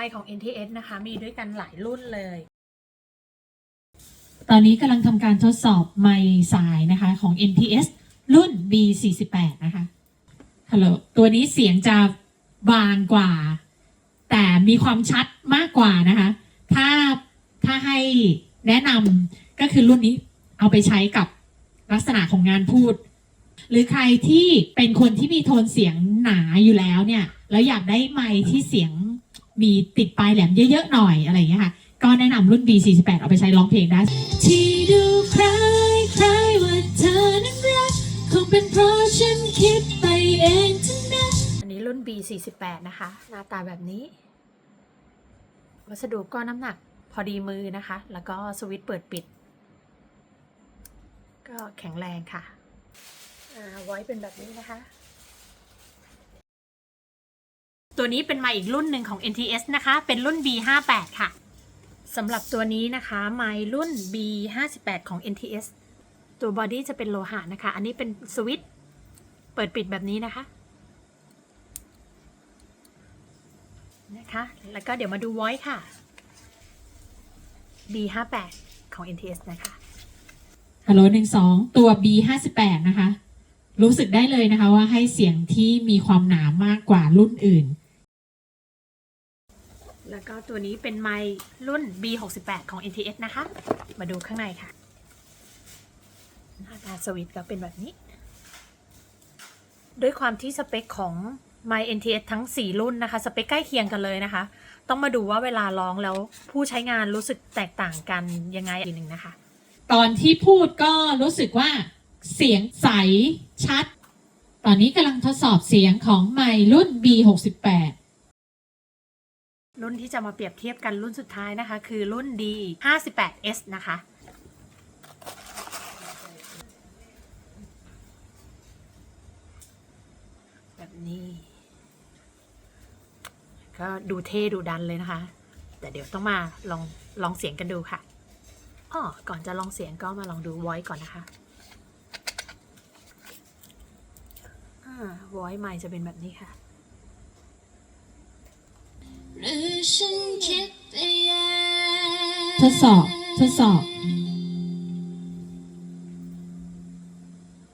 มค์ของ NTS นะคะ มีด้วยกันหลายรุ่นเลย ตอนนี้กำลังทำการทดสอบไมค์สายนะคะของ NTS รุ่น B48 นะคะฮัลโหลตัวนี้เสียงจะบางกว่า แต่มีความชัดมากกว่านะคะ ถ้าถ้าให้แนะนำก็คือรุ่นนี้เอาไปใช้กับลักษณะของงานพูด หรือใครที่เป็นคนที่มีโทนเสียงหนาอยู่แล้วเนี่ย แล้วอยากได้ไมค์ที่เสียง มีติดปลายแหลมเยอะๆหน่อยอะไรอย่างเงี้ยค่ะก็แนะนำรุ่น B48 เอาไปใช้ร้องเพลงได้ที่ดูคล้ายคล้ายว่าเธอนั้นรักคงเป็นเพราะฉันคิดไปเองทั้งนั้นอันนี้รุ่น B48 นะคะ หน้าตาแบบนี้ วัสดุก็น้ำหนักพอดีมือนะคะ แล้วก็สวิตช์เปิดปิด ก็แข็งแรงค่ะ อ่า ไว้เป็นแบบนี้นะคะ ตัวนี้เป็นไมค์อีกรุ่นหนึ่งของ NTS นะคะ เป็นรุ่น B58 ค่ะสำหรับตัวนี้นะคะไมค์รุ่น B58 ของ NTS ตัวบอดี้จะเป็นโลหะนะคะ อันนี้เป็นสวิตช์เปิดปิดแบบนี้นะคะนะคะ แล้วก็เดี๋ยวมาดู voice ค่ะ B58 ของ NTS นะคะฮัลโหลหนึ่งสองตัว B58 นะคะ รู้สึกได้เลยนะคะว่าให้เสียงที่มีความหนามากกว่ารุ่นอื่น แล้วก็ตัวนี้เป็นไมค์รุ่น B68 ของ NTS นะคะ มาดูข้างในค่ะ หน้าตาสวิตช์ก็เป็นแบบนี้ ด้วยความที่สเปคของไมค์ NTS ทั้ง 4 รุ่นนะคะ สเปคใกล้เคียงกันเลยนะคะ ต้องมาดูว่าเวลาร้องแล้วผู้ใช้งานรู้สึกแตกต่างกันยังไงอีกหนึ่งนะคะ ตอนที่พูดก็รู้สึกว่าเสียงใสชัด ตอนนี้กำลังทดสอบเสียงของไมค์รุ่น B68 รุ่นที่จะมาเปรียบเทียบกันรุ่นสุดท้ายนะคะ คือรุ่น D 58S นะคะ แบบนี้ ก็ดูเท่ดูดันเลยนะคะ แต่เดี๋ยวต้องมาลองลองเสียงกันดูค่ะอ้อก่อนจะลองเสียงก็มาลองดู voice ก่อนนะคะอ่า voice ใหม่จะเป็นแบบนี้ค่ะ หรือ ฉันคิดไปเองทดสอบ ทดสอบ